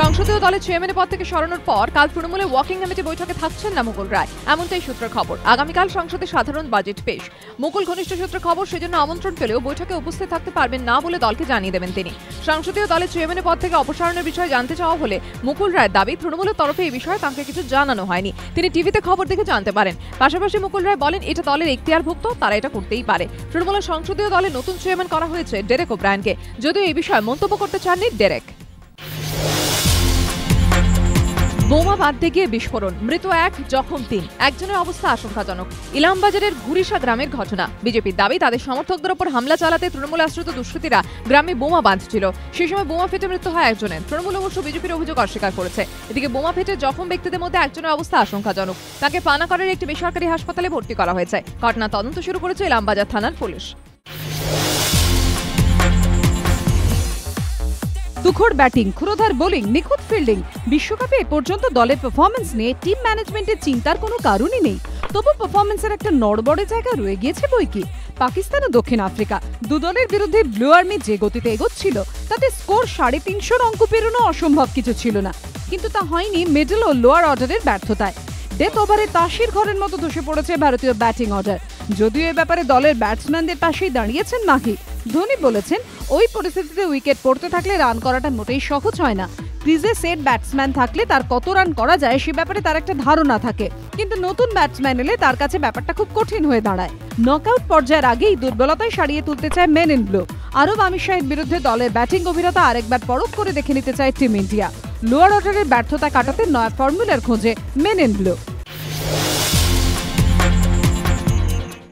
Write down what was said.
সংসদীয় দলের চেয়ারম্যানের পদ থেকে সরানোর পর কাল তৃণমূলের ওয়াকিং কমিটি বৈঠকে থাকছেন না মুকুল রায়। এমনটাই সূত্রের খবর। আগামীকাল সংসদে সাধারণ বাজেট পেশ। মুকুল ঘনিষ্ঠ সূত্রের খবর, সেজন্য আমন্ত্রণ পেলেও বৈঠকে উপস্থিত থাকতে পারবেন না বলে দলকে জানিয়ে দেবেন তিনি। সংসদীয় দলের চেয়ারম্যানের পদ থেকে অপসারণের বিষয়ে জানতে চাওয়া হলে মুকুল রায়ের দাবি, তৃণমূলের তরফে এই বিষয়ে তাঁকে কিছু জানানো হয়নি। তিনি টিভিতে খবর দেখে জানতে পারেন। পাশাপাশি মুকুল রায় বলেন, এটা দলের এখতিয়ারভুক্ত, তারা এটা করতেই পারে। তৃণমূলের সংসদীয় দলের নতুন চেয়ারম্যান করা হয়েছে ডেরেক ওব্রায়নকে। যদিও এই বিষয়ে মন্তব্য করতে চাননি ডেরেক। বোমা বাঁধতে গিয়ে বিস্ফোরণ, মৃত এক জখম তিন। একজনের অবস্থা আশঙ্কাজনক। ইলামবাজারের ঘুরিসা গ্রামের ঘটনা। বিজেপির দাবি, তাদের সমর্থকদের উপর হামলা চালাতে তৃণমূল আশ্রিত দুষ্কৃতীরা গ্রামে বোমা বাঁধছিল। সেই সময় বোমা ফেটে মৃত্যু হয় একজনের। তৃণমূল অবশ্য বিজেপির অভিযোগ অস্বীকার করেছে। এদিকে বোমা ফেটে জখম ব্যক্তিদের মধ্যে একজনের অবস্থা আশঙ্কাজনক। তাকে পানাকরের একটি বেসরকারি হাসপাতালে ভর্তি করা হয়েছে। ঘটনা তদন্ত শুরু করেছে ইলামবাজার থানার পুলিশ। তুখোড় ব্যাটিং, ক্ষুরোধার বোলিং, নিখুঁত ফিল্ডিং। বিশ্বকাপে এ পর্যন্ত দলের পারফরমেন্স নিয়ে টিম ম্যানেজমেন্টের চিন্তার কোনো কারণই নেই। তবু পারফরমেন্সের একটা নড়বড়ে জায়গা রয়ে গিয়েছে বই কি পাকিস্তান ও দক্ষিণ আফ্রিকা, দু দলের বিরুদ্ধে ব্লু আর্মি যে গতিতে এগোচ্ছিল, তাতে স্কোর সাড়ে তিনশোর অঙ্ক পেরোনো অসম্ভব কিছু ছিল না। কিন্তু তা হয়নি মিডল ও লোয়ার অর্ডারের ব্যর্থতায়। ডেথ ওভারে তাসির ঘরের মতো ধসে পড়েছে ভারতীয় ব্যাটিং অর্ডার যদিও এ ব্যাপারে দলের ব্যাটসম্যানদের পাশেই দাঁড়িয়েছেন মাহি। ধোনি বলেছেন, ওই পরিস্থিতিতে উইকেট পড়তে থাকলে রান করাটা মোটেই সহজ হয় না। ক্রিজে সেট ব্যাটসম্যান থাকলে তার কত রান করা যায় সে ব্যাপারে তার একটা ধারণা থাকে। কিন্তু নতুন ব্যাটসম্যান এলে তার কাছে ব্যাপারটা খুব কঠিন হয়ে দাঁড়ায়। নকআউট পর্যায়ের আগেই দুর্বলতায় সারিয়ে তুলতে চায় মেন ইন ব্লু আরব আমির শাহের বিরুদ্ধে দলের ব্যাটিং গভীরতা আরেকবার পরখ করে দেখে নিতে চায় টিম ইন্ডিয়া লোয়ার অর্ডারের ব্যর্থতা কাটাতে নয়া ফর্মুলার খোঁজে মেন ইন ব্লু